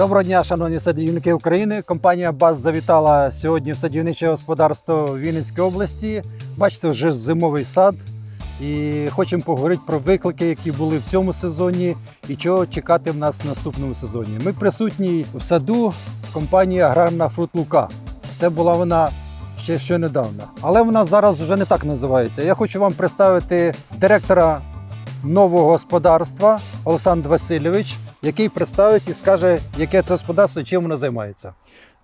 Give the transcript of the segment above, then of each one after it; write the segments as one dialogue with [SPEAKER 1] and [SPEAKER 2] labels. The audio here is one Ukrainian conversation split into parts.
[SPEAKER 1] Доброго дня, шановні садівники України. Компанія БАЗ завітала сьогодні в садівниче господарство Вінницької області. Бачите, вже зимовий сад. І хочемо поговорити про виклики, які були в цьому сезоні, і чого чекати в нас в наступному сезоні. Ми присутні в саду компанії Аграрна Фрут Лука. Це була вона ще що недавно. Але вона зараз вже не так називається. Я хочу вам представити директора нового господарства Олександр Васильович, який представить і скаже, яке це господарство чим воно займається.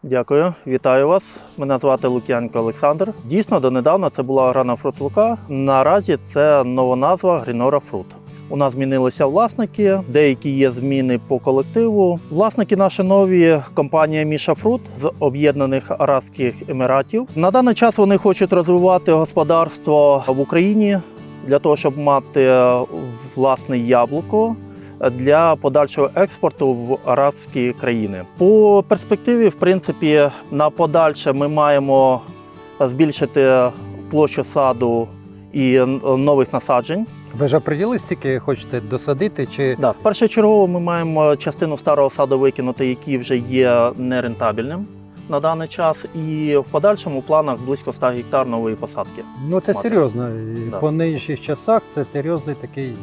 [SPEAKER 2] Дякую, вітаю вас. Мене звати Лук'янко Олександр. Дійсно, донедавна це була грана фрут Лука. Наразі це нова назва Грінора Фрут. У нас змінилися власники, деякі є зміни по колективу. Власники наші нові компанія Міша Фрут з Об'єднаних Арабських Еміратів. На даний час вони хочуть розвивати господарство в Україні для того, щоб мати власне яблуко для подальшого експорту в арабські країни. По перспективі, в принципі, на подальше ми маємо збільшити площу саду і нових насаджень.
[SPEAKER 1] Ви ж оприділили, стільки хочете досадити, чи
[SPEAKER 2] Да. Першочергово ми маємо частину старого саду викинути, який вже є нерентабельним на даний час, і в подальшому планах близько 100 гектар нової посадки.
[SPEAKER 1] ну це
[SPEAKER 2] Мати.
[SPEAKER 1] серйозно.
[SPEAKER 2] Да.
[SPEAKER 1] По нинішніх часах це серйозний такий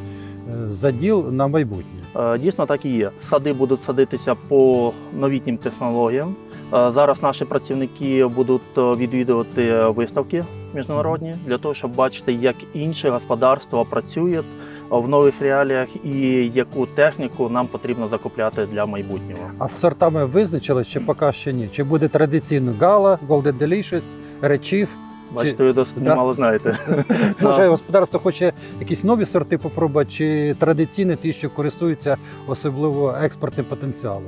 [SPEAKER 1] заділ на майбутнє.
[SPEAKER 2] Е, Дійсно, так і є. Сади будуть садитися по новітнім технологіям. Е, Зараз наші працівники будуть е, відвідувати виставки міжнародні для того, щоб бачити, як інші господарства працюють в нових реаліях і яку техніку нам потрібно закупляти для майбутнього.
[SPEAKER 1] А з сортами визначили, чи поки ще ні? Чи буде традиційно гала, Golden Delicious, Речів?
[SPEAKER 2] Бачите, ви досить
[SPEAKER 1] Да.
[SPEAKER 2] немало знаєте.
[SPEAKER 1] Може, господарство хоче якісь нові сорти попробувати, чи традиційні ті, що користуються особливо експортним потенціалом?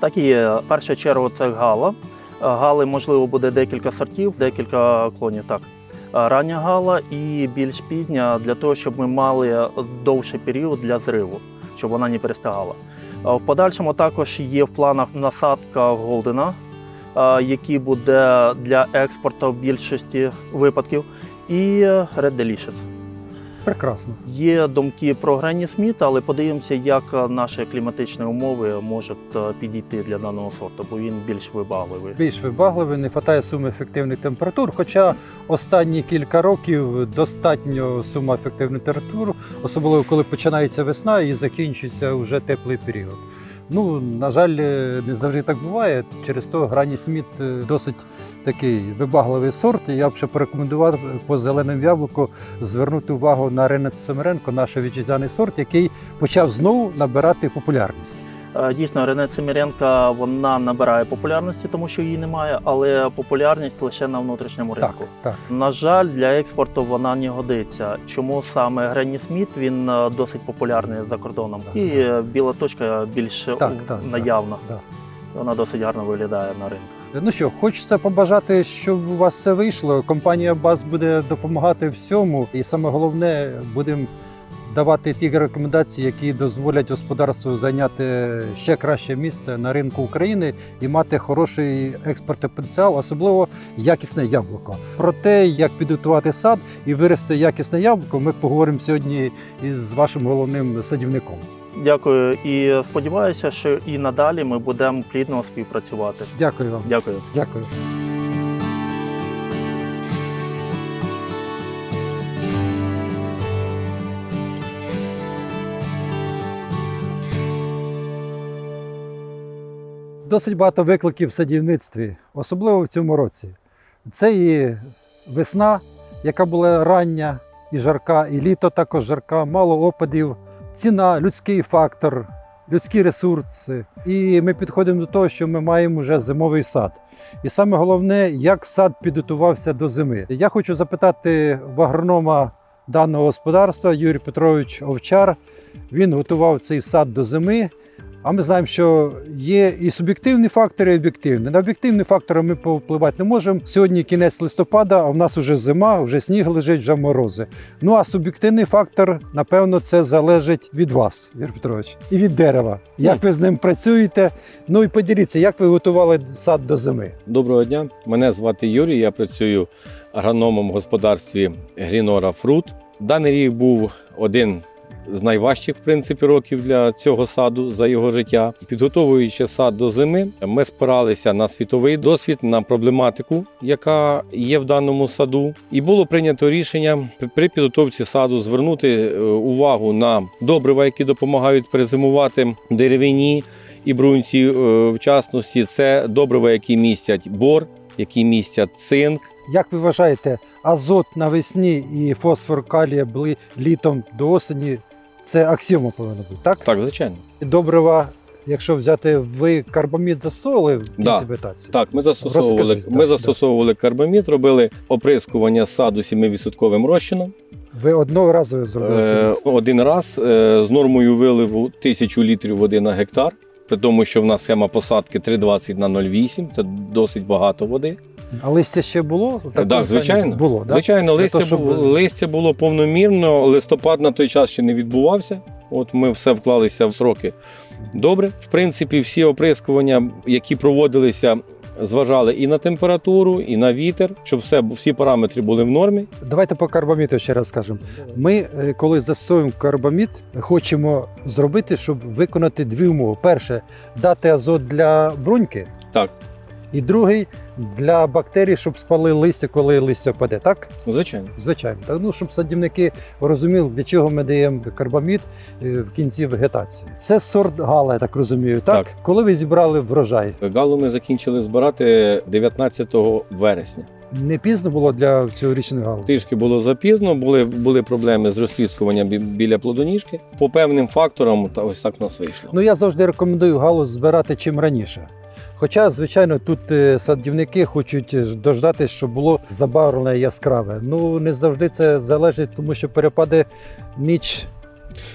[SPEAKER 2] Так і є. В першу чергу це гала. Гали, можливо, буде декілька сортів, декілька клонів. Так. Рання гала і більш пізня для того, щоб ми мали довший період для зриву, щоб вона не перестигала. В подальшому також є в планах насадка голдена, який буде для експорту в більшості випадків, і Red Delicious.
[SPEAKER 1] Прекрасно.
[SPEAKER 2] Є думки про Гренні Сміт, але подивимося, як е, наші кліматичні умови можуть е, підійти для даного сорту, бо він більш вибагливий.
[SPEAKER 1] Більш вибагливий, не вистачає суми ефективних температур. Хоча останні кілька років достатньо сума ефективних температур, особливо коли починається весна і закінчується вже теплий період. Ну, на жаль, е, не завжди так буває. Через то грані Сміт е, досить такий вибагливий сорт. Я б ще порекомендував по зеленому яблуку звернути увагу на Ренат Семеренко, наш вітчизяний сорт, який почав знову набирати популярність.
[SPEAKER 2] Е, Дійсно, Рене Циміренка вона набирає популярності, тому що її немає, але популярність лише на внутрішньому ринку.
[SPEAKER 1] так.
[SPEAKER 2] На жаль, для експорту вона не годиться. Чому саме Гренні Сміт він е, досить популярний за кордоном, і е, біла точка більш
[SPEAKER 1] Так, так,
[SPEAKER 2] наявна.
[SPEAKER 1] Да.
[SPEAKER 2] Вона досить гарно виглядає на ринку.
[SPEAKER 1] Ну що, хочеться побажати, щоб у вас все вийшло. Компанія БАЗ буде допомагати всьому, і саме головне, будемо давати ті рекомендації, які дозволять господарству зайняти ще краще місце на ринку України і мати хороший експортний потенціал, особливо якісне яблуко. Про те, як підготувати сад і вирости якісне яблуко, ми поговоримо сьогодні із вашим головним садівником.
[SPEAKER 2] Дякую і сподіваюся, що і надалі ми будемо плідно співпрацювати.
[SPEAKER 1] Дякую вам.
[SPEAKER 2] Дякую.
[SPEAKER 1] Дякую. Досить багато викликів в садівництві, особливо в цьому році. Це і весна, яка була рання і жарка, і літо також жарка, мало опадів, ціна, людський фактор, людські ресурси. І ми підходимо до того, що ми маємо вже зимовий сад. І саме головне, як сад підготувався до зими. Я хочу запитати в агронома даного господарства Юрій Петрович Овчар. Він готував цей сад до зими. А ми знаємо, що є і суб'єктивні фактори, і об'єктивні. На об'єктивні фактори ми повпливати не можемо. Сьогодні кінець листопада, а в нас вже зима, вже сніг лежить, вже морози. Ну а суб'єктивний фактор, напевно, це залежить від вас, Юрій Петрович, і від дерева. Як ви з ним працюєте? Ну і поділіться, як ви готували сад до зими.
[SPEAKER 3] Доброго дня. Мене звати Юрій. Я працюю агрономом в господарстві Грінора Фрут. Даний рік був один з найважчих в принципі років для цього саду за його життя. Підготовуючи сад до зими, ми спиралися на світовий досвід, на проблематику, яка є в даному саду. І було прийнято рішення при підготовці саду звернути е, увагу на добрива, які допомагають перезимувати деревині і брунці. е, В частності, це добрива, які містять бор, які містять цинк.
[SPEAKER 1] Як ви вважаєте, азот навесні і фосфор калія були літом до осені? Це аксіома повинна бути, так?
[SPEAKER 3] Так, звичайно.
[SPEAKER 1] Добрива, якщо взяти, ви карбамід засовували в кінці
[SPEAKER 3] Да.
[SPEAKER 1] вегетації?
[SPEAKER 3] Так, ми застосовували,
[SPEAKER 1] Розкажіть,
[SPEAKER 3] ми
[SPEAKER 1] так,
[SPEAKER 3] застосовували карбамід, робили оприскування саду 7% розчином.
[SPEAKER 1] Ви одного разу зробили
[SPEAKER 3] Е,
[SPEAKER 1] собі?
[SPEAKER 3] один раз е, з нормою виливу 1000 літрів води на гектар. При тому, що в нас схема посадки 3,20 на 0,8, це досить багато води.
[SPEAKER 1] А листя ще було?
[SPEAKER 3] Так,
[SPEAKER 1] стані?
[SPEAKER 3] звичайно.
[SPEAKER 1] Було, так?
[SPEAKER 3] Звичайно, листя,
[SPEAKER 1] того, щоб-
[SPEAKER 3] листя було повномірно, листопад на той час ще не відбувався. От ми все вклалися в сроки добре. В принципі, всі оприскування, які проводилися, зважали і на температуру, і на вітер, щоб все, всі параметри були в нормі.
[SPEAKER 1] Давайте по карбаміду ще раз скажемо. Ми, е, коли засоюємо карбамід, хочемо зробити, щоб виконати дві умови. Перше, дати азот для бруньки,
[SPEAKER 3] Так,
[SPEAKER 1] і другий для бактерій, щоб спали листя, коли листя впаде. Так?
[SPEAKER 3] звичайно.
[SPEAKER 1] Звичайно. Так, ну, щоб садівники розуміли, для чого ми даємо карбамід е, в кінці вегетації. Це сорт гала, я так розумію. Так?
[SPEAKER 3] Так.
[SPEAKER 1] Коли ви зібрали врожай,
[SPEAKER 3] Галу ми закінчили збирати 19 вересня.
[SPEAKER 1] не пізно було для цьогорічної галузі?
[SPEAKER 3] Трішки було запізно, були, були проблеми з розслідкуванням біля плодоніжки. По певним факторам, та ось так у нас вийшло.
[SPEAKER 1] Ну я завжди рекомендую галузь збирати чим раніше. Хоча, звичайно, тут е, садівники хочуть дождатися, щоб було забарвлене яскраве. Ну не завжди це залежить, тому що перепади ніч,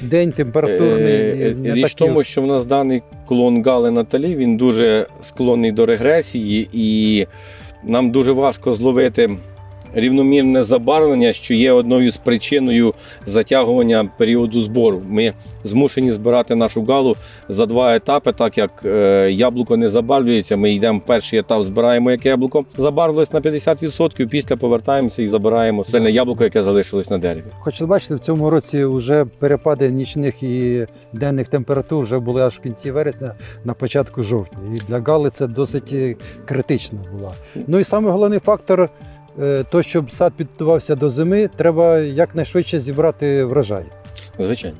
[SPEAKER 1] день температурний.
[SPEAKER 3] Е,
[SPEAKER 1] не
[SPEAKER 3] Річ в тому, що в нас даний клон Гали Наталі він дуже склонний до регресії, і нам дуже важко зловити рівномірне забарвлення, що є одною з причиною затягування періоду збору. Ми змушені збирати нашу галу за два етапи, так як е, яблуко не забарвлюється. Ми йдемо в перший етап, збираємо яке яблуко забарвилось на 50%, після повертаємося і забираємо сильне яблуко, яке залишилось на дереві.
[SPEAKER 1] Хоч бачите, в цьому році вже перепади нічних і денних температур вже були аж в кінці вересня, на початку жовтня. І для гали це досить е, критично була. Ну і саме головний фактор, то щоб сад підготувався до зими, треба якнайшвидше зібрати врожай.
[SPEAKER 3] Звичайно.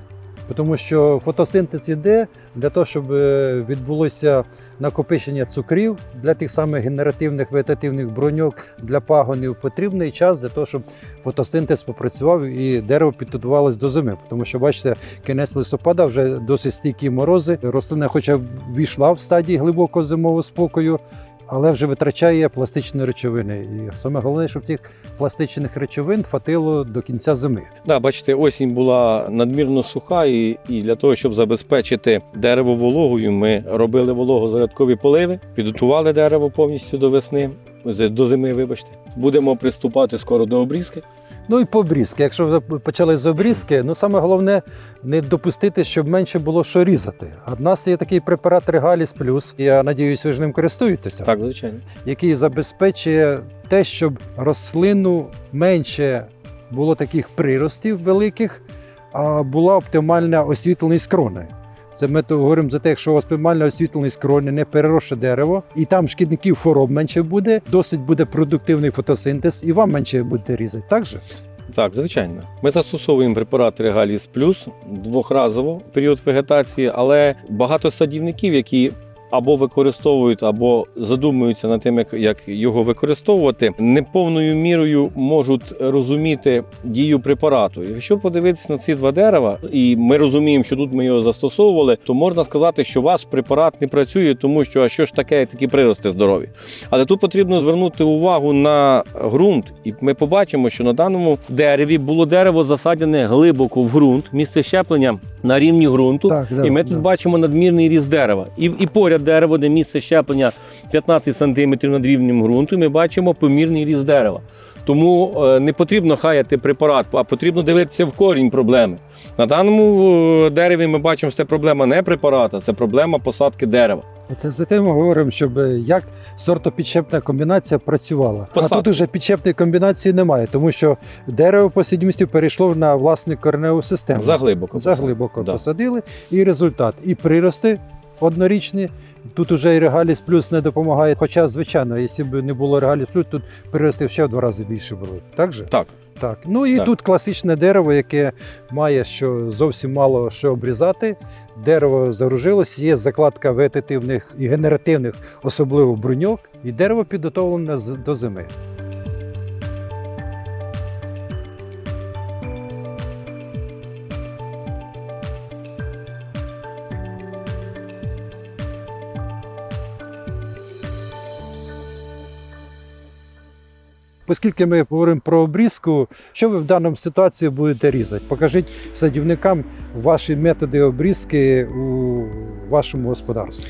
[SPEAKER 1] Тому що фотосинтез іде для того, щоб е, відбулося накопичення цукрів для тих самих генеративних вегетативних броньок для пагонів. Потрібний час для того, щоб фотосинтез попрацював і дерево підготувалось до зими. Тому що, бачите, кінець листопада вже досить стійкі морози. Рослина, хоча війшла в стадії глибокого зимового спокою. Але вже витрачає пластичні речовини. І саме головне, щоб цих пластичних речовин хватило до кінця зими.
[SPEAKER 3] Да, бачите, осінь була надмірно суха, і, і для того, щоб забезпечити дерево вологою, ми робили вологозарядкові поливи, підготували дерево повністю до весни, до зими, вибачте. Будемо приступати скоро до обрізки.
[SPEAKER 1] Ну і по обрізки. Якщо вже почали з обрізки, ну саме головне не допустити, щоб менше було що різати. А в нас є такий препарат Регаліс Плюс. Я надіюсь, ви ж ним користуєтеся,
[SPEAKER 3] Так, звичайно.
[SPEAKER 1] який забезпечує те, щоб рослину менше було таких приростів великих, а була оптимальна освітленість крони. Це ми то говоримо за те, якщо у вас оптимальна освітленість крони, не переросше дерево, і там шкідників хвороб менше буде, досить буде продуктивний фотосинтез, і вам менше буде різати. Так же?
[SPEAKER 3] Так, звичайно. Ми застосовуємо препарат Регаліс Плюс двохразово період вегетації, але багато садівників, які або використовують, або задумуються над тим, як, його використовувати, неповною мірою можуть розуміти дію препарату. Якщо подивитися на ці два дерева, і ми розуміємо, що тут ми його застосовували, то можна сказати, що ваш препарат не працює, тому що а що ж таке такі прирости здорові. Але тут потрібно звернути увагу на ґрунт, і ми побачимо, що на даному дереві було дерево засадене глибоко в ґрунт, місце щеплення на рівні ґрунту.
[SPEAKER 1] Так, да,
[SPEAKER 3] і ми
[SPEAKER 1] да.
[SPEAKER 3] тут бачимо надмірний ріст дерева. І, і поряд дерево, де місце щеплення 15 см над рівнем ґрунту, ми бачимо помірний ріст дерева. Тому е, не потрібно хаяти препарат, а потрібно дивитися в корінь проблеми. На даному е, дереві ми бачимо, що це проблема не препарата, це проблема посадки дерева.
[SPEAKER 1] Оце за тим ми говоримо, щоб е, як сортопідщепна комбінація працювала.
[SPEAKER 3] Посадка.
[SPEAKER 1] А тут уже підщепної комбінації немає, тому що дерево по сідмісті перейшло на власне кореневу систему.
[SPEAKER 3] Заглибоко.
[SPEAKER 1] Заглибоко
[SPEAKER 3] Да.
[SPEAKER 1] посадили, і результат. І прирости однорічні. Тут уже і регаліс плюс не допомагає. Хоча, звичайно, якщо б не було регаліс плюс, тут прирости ще в два рази більше було. Так же?
[SPEAKER 3] Так.
[SPEAKER 1] Так. Ну і
[SPEAKER 3] Так.
[SPEAKER 1] тут класичне дерево, яке має що зовсім мало що обрізати. Дерево загружилось, є закладка вегетативних і генеративних, особливо бруньок, і дерево підготовлене до зими. Оскільки ми говоримо про обрізку, що ви в даному ситуації будете різати? Покажіть садівникам ваші методи обрізки у вашому господарстві.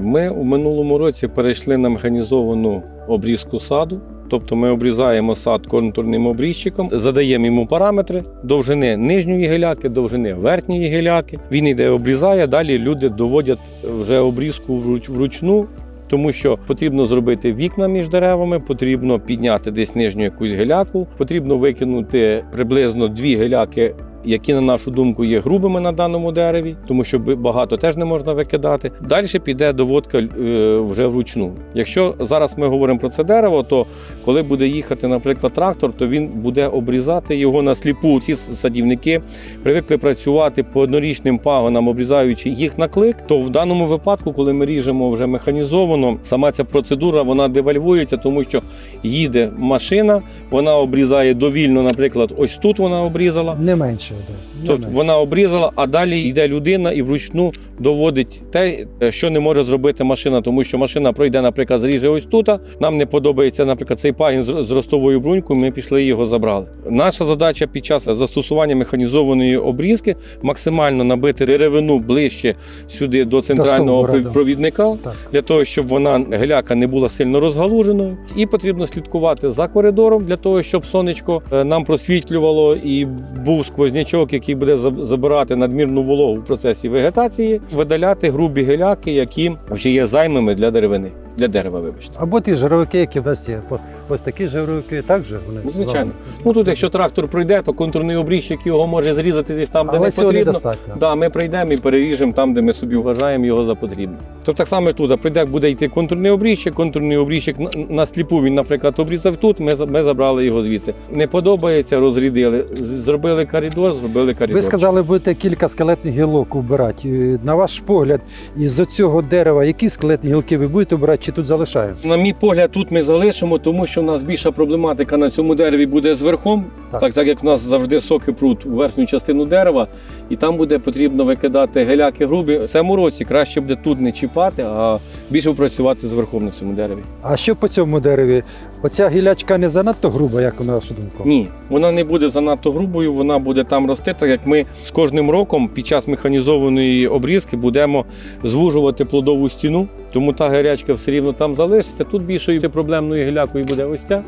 [SPEAKER 3] Ми у минулому році перейшли на механізовану обрізку саду. Тобто ми обрізаємо сад контурним обрізчиком, задаємо йому параметри довжини нижньої гіляки, довжини верхньої гіляки. Він йде обрізає. Далі люди доводять вже обрізку вруч- вручну, тому що потрібно зробити вікна між деревами, потрібно підняти десь нижню якусь геляку, потрібно викинути приблизно дві гіляки. Які, на нашу думку, є грубими на даному дереві, тому що багато теж не можна викидати. Далі піде доводка е, вже вручну. Якщо зараз ми говоримо про це дерево, то коли буде їхати, наприклад, трактор, то він буде обрізати його на сліпу. Ці садівники привикли працювати по однорічним пагонам, обрізаючи їх на клик. То в даному випадку, коли ми ріжемо вже механізовано, сама ця процедура вона девальвується, тому що їде машина, вона обрізає довільно, наприклад, ось тут вона обрізала.
[SPEAKER 1] Не менше. Да.
[SPEAKER 3] Тобто вона обрізала, а далі йде людина і вручну доводить те, що не може зробити машина, тому що машина пройде, наприклад, зріже ось тут. Нам не подобається, наприклад, цей пагін з ростовою брунькою. Ми пішли і його забрали. Наша задача під час застосування механізованої обрізки максимально набити деревину ближче сюди до центрального провідника,
[SPEAKER 1] Так.
[SPEAKER 3] для того, щоб вона геляка не була сильно розгалуженою. І потрібно слідкувати за коридором для того, щоб сонечко е, нам просвітлювало і був сквознячок, який буде забирати надмірну вологу в процесі вегетації, видаляти грубі геляки, які вже є займими для деревини, для дерева, вибачте.
[SPEAKER 1] Або ті жировики, які в нас є. Ось такі жировики також вони.
[SPEAKER 3] Ну, звичайно. Ну тут, якщо трактор пройде, то контурний обрізчик його може зрізати десь там, де
[SPEAKER 1] Але
[SPEAKER 3] не
[SPEAKER 1] цього
[SPEAKER 3] потрібно.
[SPEAKER 1] недостатньо.
[SPEAKER 3] Да, ми прийдемо і переріжемо там, де ми собі вважаємо його за потрібне. Тобто так само тут, прийде, буде йти контурний обрізчик, контурний обрізчик на, на сліпу він, наприклад, обрізав тут, ми, ми забрали його звідси. Не подобається, розрядили. Зробили коридор, зробили коридор.
[SPEAKER 1] Ви сказали, будете кілька скелетних гілок убирати. Е, На ваш погляд, із цього дерева, які скелетні гілки ви будете обирати, чи тут залишаємо?
[SPEAKER 3] На мій погляд, тут ми залишимо, тому що у нас більша проблематика на цьому дереві буде з верхом,
[SPEAKER 1] Так.
[SPEAKER 3] так, так, як в нас завжди соки пруть у верхню частину дерева, і там буде потрібно викидати геляки грубі. В цьому році краще буде тут не чіпати, а більше працювати з верхом на цьому дереві.
[SPEAKER 1] А що по цьому дереві? Оця гілячка не занадто груба, як на вашу думку?
[SPEAKER 3] Ні, вона не буде занадто грубою, вона буде там рости, так як ми з кожним роком під час механізованої обрізки будемо звужувати плодову стіну, тому та гарячка все рівно там залишиться. Тут більшою проблемною гілякою буде ось ця,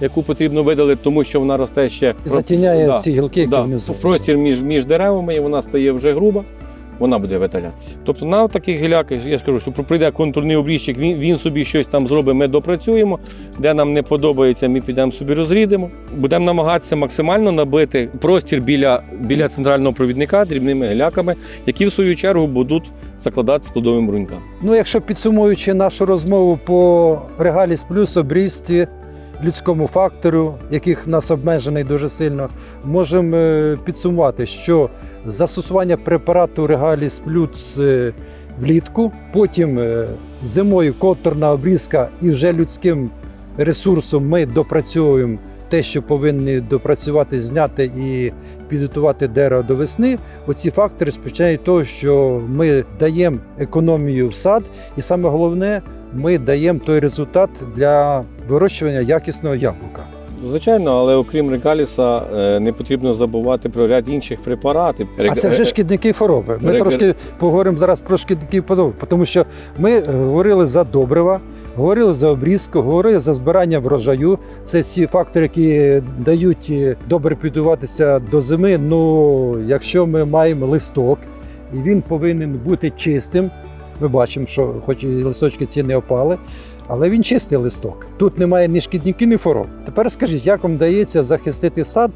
[SPEAKER 3] яку потрібно видалити, тому що вона росте ще
[SPEAKER 1] затіняє
[SPEAKER 3] Да,
[SPEAKER 1] ці гілки, які
[SPEAKER 3] да,
[SPEAKER 1] внизу.
[SPEAKER 3] в простір між, між деревами, і вона стає вже груба. Вона буде видалятися. Тобто на таких гіляках, я ж кажу, що прийде контурний обрізчик, він, він собі щось там зробить, ми допрацюємо. Де нам не подобається, ми підемо собі розрідемо. Будемо намагатися максимально набити простір біля, біля центрального провідника дрібними гіляками, які в свою чергу будуть закладатися плодовим брунькам.
[SPEAKER 1] Ну, якщо підсумуючи нашу розмову по регаліс плюс обрізці, людському фактору, яких нас обмежений дуже сильно, можемо е, підсумувати, що застосування препарату Регаліс плюс влітку, потім е, зимою контурна обрізка і вже людським ресурсом ми допрацьовуємо те, що повинні допрацювати, зняти і підготувати дерево до весни. Оці фактори спричиняють того, що ми даємо економію в сад, і саме головне, ми даємо той результат для вирощування якісного яблука.
[SPEAKER 3] Звичайно, але окрім регаліса, е, не потрібно забувати про ряд інших препаратів.
[SPEAKER 1] А це вже шкідники і хвороби. Ми
[SPEAKER 3] Рег-
[SPEAKER 1] трошки поговоримо зараз про шкідники і хвороби, тому що ми е, говорили за добрива, говорили за обрізку, говорили за збирання врожаю. Це всі фактори, які дають е, добре підготуватися до зими. Ну, якщо ми маємо листок, і він повинен бути чистим. Ми бачимо, що хоч і листочки ці не опали, але він чистий листок. Тут немає ні шкідників, ні хвороб. Тепер скажіть, як вам вдається захистити сад,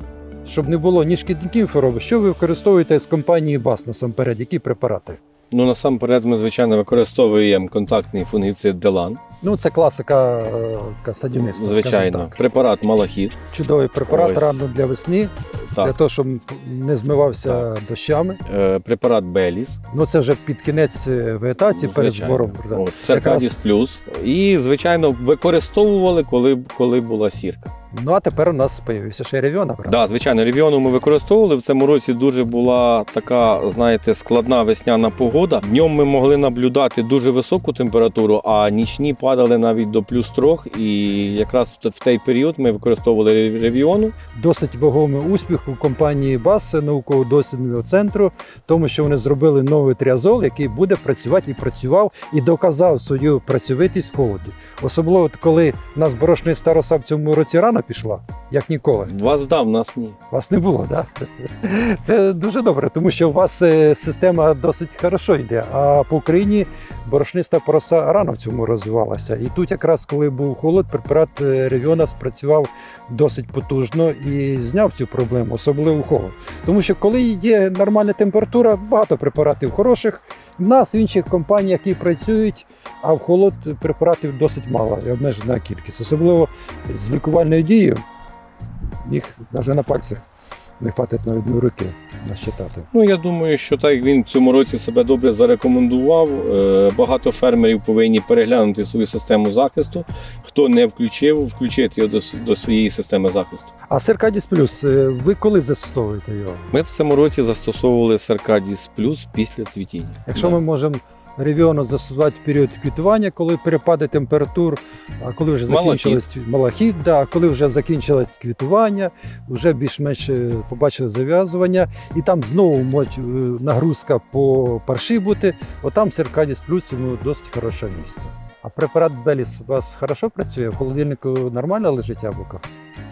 [SPEAKER 1] щоб не було ні шкідників, ні хвороб? Що ви використовуєте з компанії БАС насамперед? Які препарати?
[SPEAKER 3] Ну насамперед, ми звичайно використовуємо контактний фунгіцид Делан.
[SPEAKER 1] Ну, це класика е, така садівництва. скажімо
[SPEAKER 3] Звичайно,
[SPEAKER 1] так.
[SPEAKER 3] препарат Малахіт.
[SPEAKER 1] Чудовий препарат
[SPEAKER 3] Ось.
[SPEAKER 1] рано для весни, для
[SPEAKER 3] Так,
[SPEAKER 1] того, щоб не змивався дощами.
[SPEAKER 3] е, препарат Беліс.
[SPEAKER 1] Ну це вже під кінець е, вегетації перед
[SPEAKER 3] Звичайно.
[SPEAKER 1] збором. да.
[SPEAKER 3] От, Серкадіс Плюс. І, звичайно, використовували, коли, коли була сірка.
[SPEAKER 1] Ну а тепер у нас з'явився ще ревіона.
[SPEAKER 3] Так, да, звичайно, ревіону ми використовували. В цьому році дуже була така, знаєте, складна весняна погода. Днем ми могли наблюдати дуже високу температуру, а нічні падали навіть до плюс трьох. І якраз в, той період ми використовували ревіону.
[SPEAKER 1] Досить вагомий успіх у компанії БАС науково-дослідного центру, тому що вони зробили новий тріазол, який буде працювати і працював, і доказав свою працьовитість в холоді. Особливо коли нас борошний староса в цьому році рано пішла, як ніколи.
[SPEAKER 3] Вас дав, нас ні.
[SPEAKER 1] Вас не було, так? Це дуже добре, тому що у вас е, система досить хорошо йде. А по Україні борошниста пороса рано в цьому розвивалася. І тут, якраз коли був холод, препарат е, Ревіона спрацював досить потужно і зняв цю проблему, особливо в холод. Тому що коли є нормальна температура, багато препаратів хороших. В нас в інших компаніях, які працюють, а в холод препаратів досить мало і обмежена кількість. Особливо з лікувальною дією їх навіть на пальцях не хватить на одну руки насчитати.
[SPEAKER 3] Ну я думаю, що так як він в цьому році себе добре зарекомендував. е, Багато фермерів повинні переглянути свою систему захисту. Хто не включив, включити його до, до своєї системи захисту.
[SPEAKER 1] А Серкадіс Плюс, ви коли застосовуєте його?
[SPEAKER 3] Ми в цьому році застосовували Серкадіс Плюс після цвітіння.
[SPEAKER 1] Якщо
[SPEAKER 3] Да.
[SPEAKER 1] ми можемо ревіону застосувати період квітування, коли перепади температур, а коли вже закінчилось малахіт, да, коли вже закінчилось квітування, вже більш-менш е, побачили зав'язування, і там знову може е, нагрузка по парші бути, отам Серкадіс Плюс йому досить хороше місце. А препарат Беліс у вас хорошо працює? В холодильнику нормально лежить яблуко?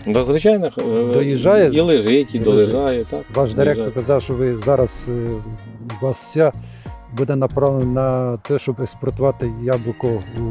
[SPEAKER 3] Да, звичайно, е,
[SPEAKER 1] Доїжджає?
[SPEAKER 3] і лежить, і
[SPEAKER 1] І
[SPEAKER 3] долежає. Так,
[SPEAKER 1] Ваш директор
[SPEAKER 3] доїжджає.
[SPEAKER 1] казав, що ви зараз у вас вся буде направлено на те, щоб експортувати яблуко у,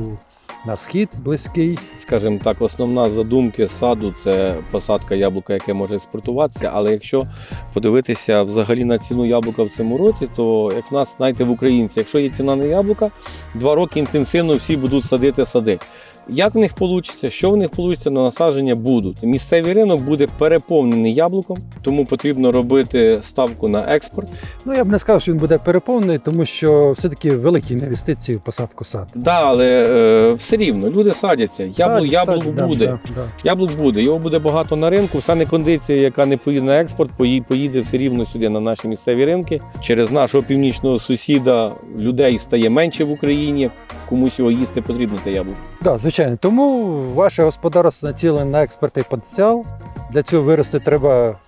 [SPEAKER 1] на схід близький.
[SPEAKER 3] Скажімо так, основна задумка саду це посадка яблука, яке може експортуватися. Але якщо подивитися взагалі на ціну яблука в цьому році, то як в нас, знаєте, в українці, якщо є ціна на яблука, два роки інтенсивно всі будуть садити сади. Як в них вийде, що в них вийде, на насадження будуть. Місцевий ринок буде переповнений яблуком, тому потрібно робити ставку на експорт.
[SPEAKER 1] Ну я б не сказав, що він буде переповнений, тому що все-таки великі інвестиції в посадку саду.
[SPEAKER 3] Да, але е, все рівно люди садяться. Яблук,
[SPEAKER 1] Садять,
[SPEAKER 3] яблук
[SPEAKER 1] садять,
[SPEAKER 3] буде.
[SPEAKER 1] да, да.
[SPEAKER 3] Яблук буде, його буде багато на ринку. Вся не кондиція, яка не поїде на експорт, пої- поїде все рівно сюди на наші місцеві ринки. Через нашого північного сусіда людей стає менше в Україні. Комусь його їсти потрібно те яблуко.
[SPEAKER 1] Да, звичайно. Тому ваше господарство націлене на експортний потенціал. Для цього вирости треба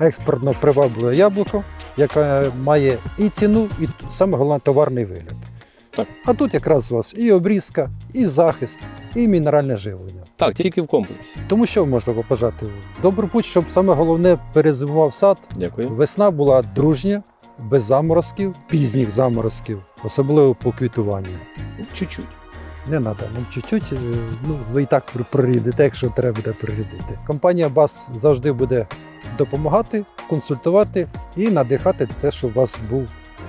[SPEAKER 1] експортно привабливе яблуко, яке має і ціну, і саме головне товарний вигляд.
[SPEAKER 3] Так.
[SPEAKER 1] А тут якраз у вас і обрізка, і захист, і мінеральне живлення.
[SPEAKER 3] Так, тільки в комплексі.
[SPEAKER 1] Тому що можна побажати? Добру путь, щоб саме головне перезимував сад.
[SPEAKER 3] Дякую.
[SPEAKER 1] Весна була дружня, без заморозків, пізніх заморозків, особливо по квітуванню.
[SPEAKER 3] Чуть-чуть.
[SPEAKER 1] Не треба, нам чуть-чуть, е, ну ви і так пр- прорідите, якщо треба буде прорідити. Компанія БАС завжди буде допомагати, консультувати і надихати те, щоб у вас був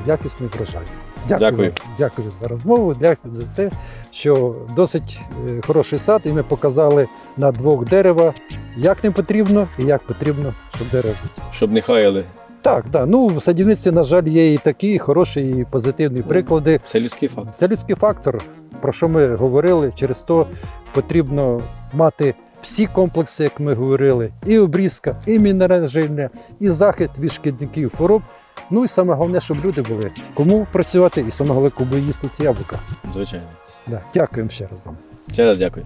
[SPEAKER 1] якісний врожай.
[SPEAKER 3] Дякую.
[SPEAKER 1] Дякую за розмову, дякую за те, що досить е, хороший сад, і ми показали на двох дерева, як не потрібно і як потрібно, щоб дерево бути.
[SPEAKER 3] Щоб не хаяли.
[SPEAKER 1] Так, да. Ну в садівництві, на жаль, є і такі хороші, і позитивні приклади.
[SPEAKER 3] Це людський факт.
[SPEAKER 1] Це людський фактор, про що ми говорили. Через то потрібно мати всі комплекси, як ми говорили, і обрізка, і мінеральне і захист від шкідників хвороб. Ну і саме головне, щоб люди були кому працювати, і саме головне, кому їсти ці яблука.
[SPEAKER 3] Звичайно.
[SPEAKER 1] Да. Дякуємо ще раз вам.
[SPEAKER 3] Ще раз дякую.